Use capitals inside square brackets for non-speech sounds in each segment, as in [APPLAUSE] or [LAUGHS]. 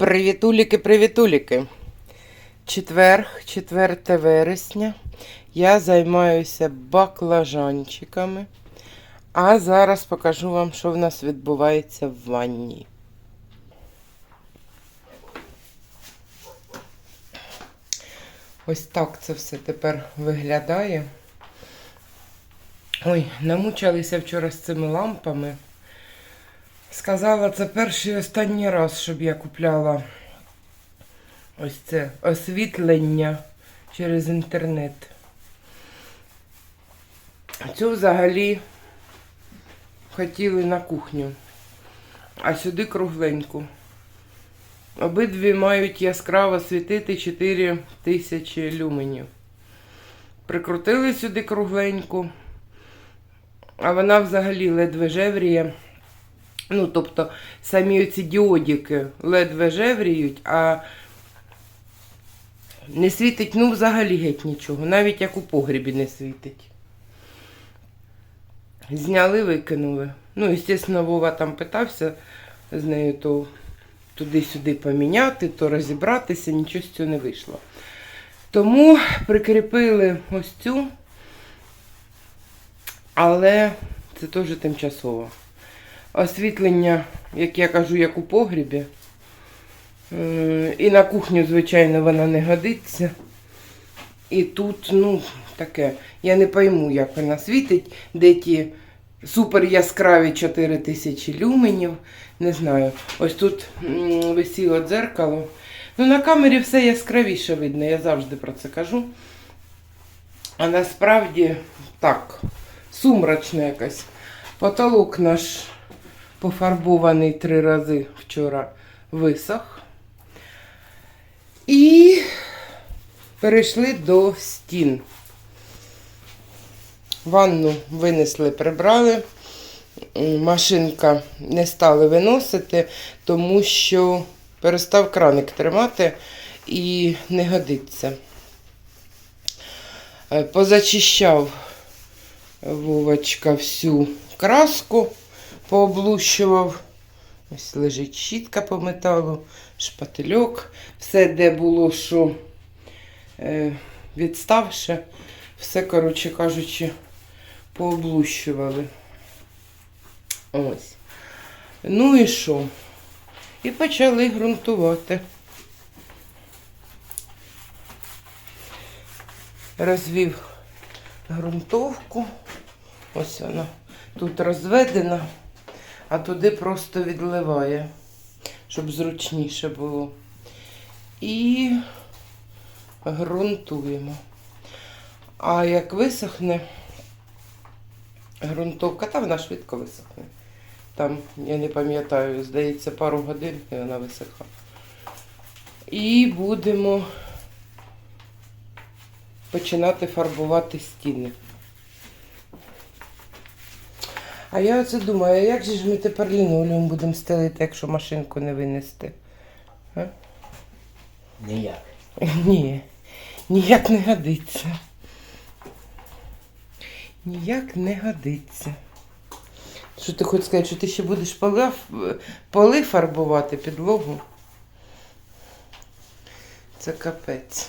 Привітуліки, привітуліки. Четверг, 4 вересня. Я займаюся баклажанчиками. А зараз покажу вам, що в нас відбувається в ванні. Ось так це все тепер виглядає. Ой, намучилися вчора з цими лампами. Сказала, це перший і останній раз, щоб я купляла ось це освітлення через інтернет. Цю взагалі хотіли на кухню, а сюди кругленьку. Обидві мають яскраво світити 4 тисячі люменів. Прикрутили сюди кругленьку, а вона взагалі ледве жевріє. Ну, тобто самі ці діодики ледве жевріють, а не світить, ну, взагалі геть нічого. Навіть як у погрібі не світить. Зняли, викинули. Ну, звісно, Вова там питався з нею, то туди-сюди поміняти, то розібратися, нічого з цього не вийшло. Тому прикріпили ось цю, але це теж тимчасово. Освітлення, як я кажу, як у погрібі. Е, І на кухню, звичайно, вона не годиться. І тут, ну, таке, я не пойму, як вона світить, де ті супер яскраві 4000 люменів. Не знаю. Ось тут висіло дзеркало. Ну, на камері все яскравіше видно, я завжди про це кажу. А насправді так, сумрачно якось. Потолок наш пофарбований три рази вчора висох. І перейшли до стін. Ванну винесли, прибрали. Машинка не стали виносити, тому що перестав краник тримати і не годиться. Позачищав Вовочка всю краску, пооблущував. Ось лежить щітка по металу, шпательок. Все, де було, що е, відставше, все, коротше кажучи, пооблущували. Ось. Ну і що? І почали ґрунтувати. Розвів ґрунтовку. Ось вона тут розведена, а туди просто відливає, щоб зручніше було. І ґрунтуємо. А як висохне ґрунтовка, та вона швидко висохне. Там, я не пам'ятаю, здається, пару годин і вона висоха. І будемо починати фарбувати стіни. А я оце думаю, а як же ж ми тепер лінолеум будемо стелити, якщо машинку не винести? А? Ніяк. Ні, ніяк не годиться. Ніяк не годиться. Що ти хочеш сказати, що ти ще будеш поли, поли фарбувати підлогу? Це капець.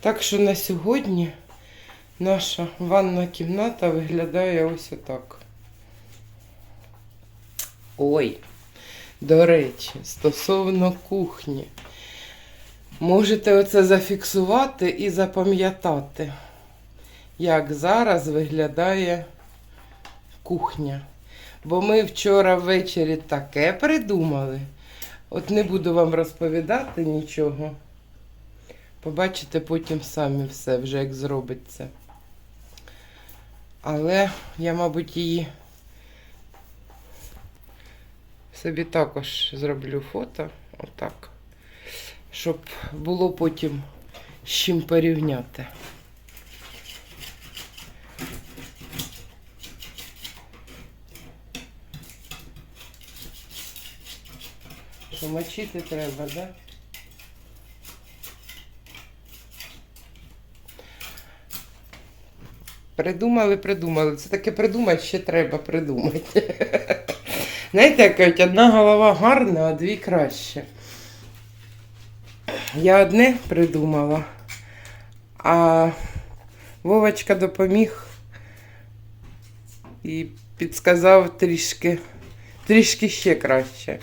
Так що на сьогодні наша ванна кімната виглядає ось отак. Ой, до речі, стосовно кухні. Можете оце зафіксувати і запам'ятати, як зараз виглядає кухня. Бо ми вчора ввечері таке придумали. От не буду вам розповідати нічого. Побачите потім самі все, вже як зробиться. Але я, мабуть, її собі також зроблю фото. Отак щоб було потім з чим порівняти. Що мочити треба, так? Да? Придумали, придумали. Це таке придумати ще треба придумати. [LAUGHS] Знаєте, як кажуть, одна голова гарна, а дві краще. Я одне придумала, а Вовочка допоміг і підсказав трішки, трішки ще краще.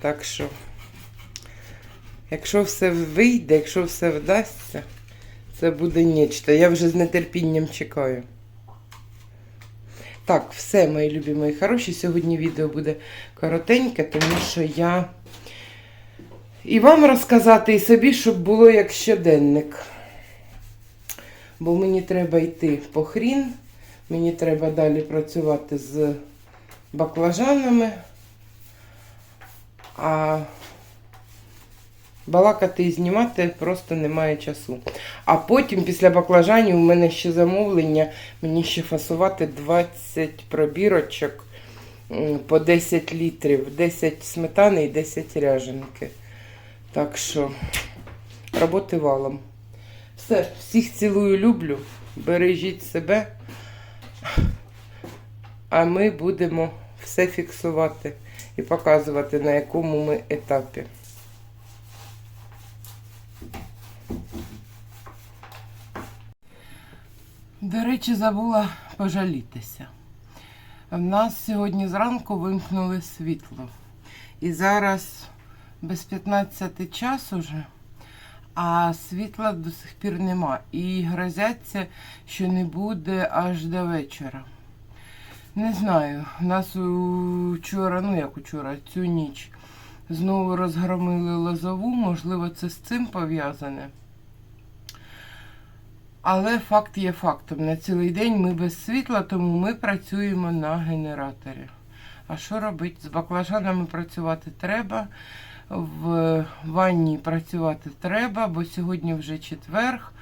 Так що, якщо все вийде, якщо все вдасться, це буде нечто. Я вже з нетерпінням чекаю. Так, все, мої любі, мої хороші. Сьогодні відео буде коротеньке, тому що я і вам розказати, і собі, щоб було як щоденник. Бо мені треба йти по хрін, мені треба далі працювати з баклажанами, а балакати і знімати просто немає часу. А потім, після баклажанів, у мене ще замовлення, мені ще фасувати 20 пробірочок по 10 літрів, 10 сметани і 10 ряженки. Так що, роботи валом. Все, всіх цілую, люблю. Бережіть себе. А ми будемо все фіксувати і показувати, на якому ми етапі. До речі, забула пожалітися. В нас сьогодні зранку вимкнули світло. І зараз без 15 час уже, а світла до сих пір нема. І грозяться, що не буде аж до вечора. Не знаю, нас учора, ну як учора, цю ніч знову розгромили лозову, можливо, це з цим пов'язане. Але факт є фактом. На цілий день ми без світла, тому ми працюємо на генераторі. А що робити? З баклажанами працювати треба, в ванні працювати треба, бо сьогодні вже четверг,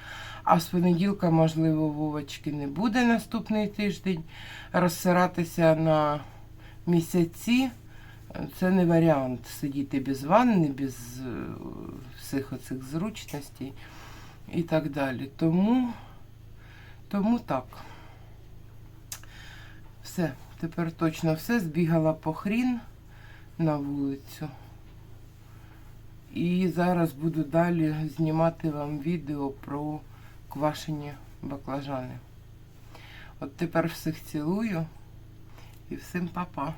а з понеділка, можливо, Вовочки не буде наступний тиждень. Розсиратися на місяці це не варіант. Сидіти без ванни, без е, всіх оцих зручностей і так далі. Тому, тому так. Все, тепер точно все. Збігала по хрін на вулицю. І зараз буду далі знімати вам відео про квашені баклажани. От тепер всіх цілую і всім па-па.